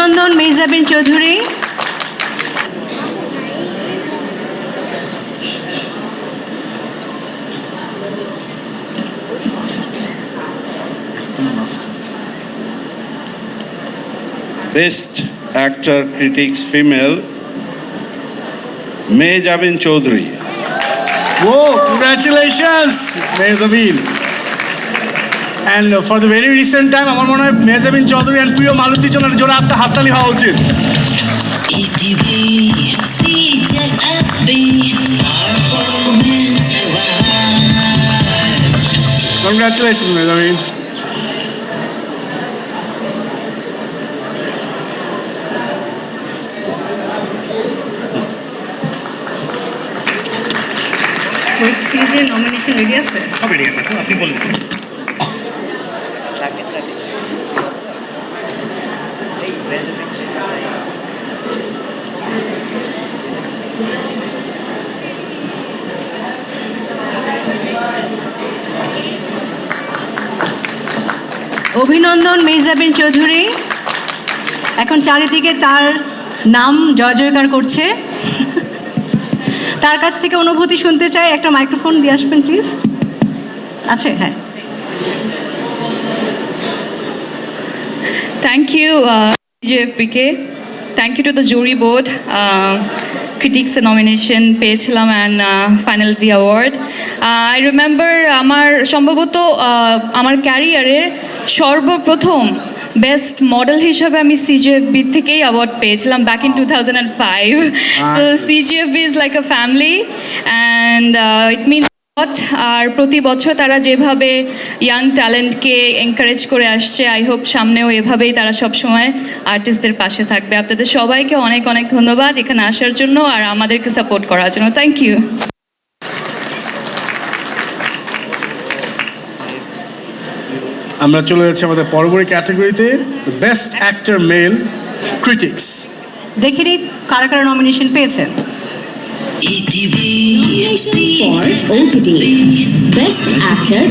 অভিনন্দন Mehazabien Chowdhury best actor critics female Mehazabien Chowdhury Whoa, congratulations, Mezabin. And uh, for the very recent time, আমার মনে হয় Mehazabien Chowdhury and প্রিয় মালতী জনের জোরে আপনার হাততালি হওয়া উচিত। CJFB, Congratulations, নমিনেশন রেডি আছে সব রেডি আছে? আপনি বলে দিন অভিনন্দন মেজাবিন চৌধুরী। এখন চারিদিকে তার নাম জয় জয়কার করছে। তার কাছ থেকে অনুভূতি শুনতে চাই। একটা মাইক্রোফোন দিয়ে আসবেন, প্লিজ। আছে হ্যাঁ। Thank you, uh, JFPK. Thank you to the jury board. Uh, critics nomination পেয়েছিলাম and final the award I remember আমার সম্ভবত uh, আমার ক্যারিয়ারে সর্বপ্রথম বেস্ট মডেল হিসাবে আমি সিজিএফবি থেকেই অ্যাওয়ার্ড পেয়েছিলাম back in two thousand and five তো CGFB is like a family and it means আর প্রতি বছর তারা যেভাবে ইয়াং ট্যালেন্টকে এনকারেজ করে আসছে আই হোপ সামনেও এভাবেই তারা সব সময় আর্টিস্টদের পাশে থাকবে। আপনাদের সবাইকে অনেক অনেক ধন্যবাদ এখানে আসার জন্য আর আমাদেরকে সাপোর্ট করার জন্য। থ্যাংক ইউ আমরা চলে যাচ্ছি আমাদের পরবর্তী ক্যাটাগরিতে বেস্ট অ্যাক্টর মেল ক্রিটিক্স দেখে নিই কারা কারা নমিনেশন পেয়েছেন। ETV, for OTT Best Actor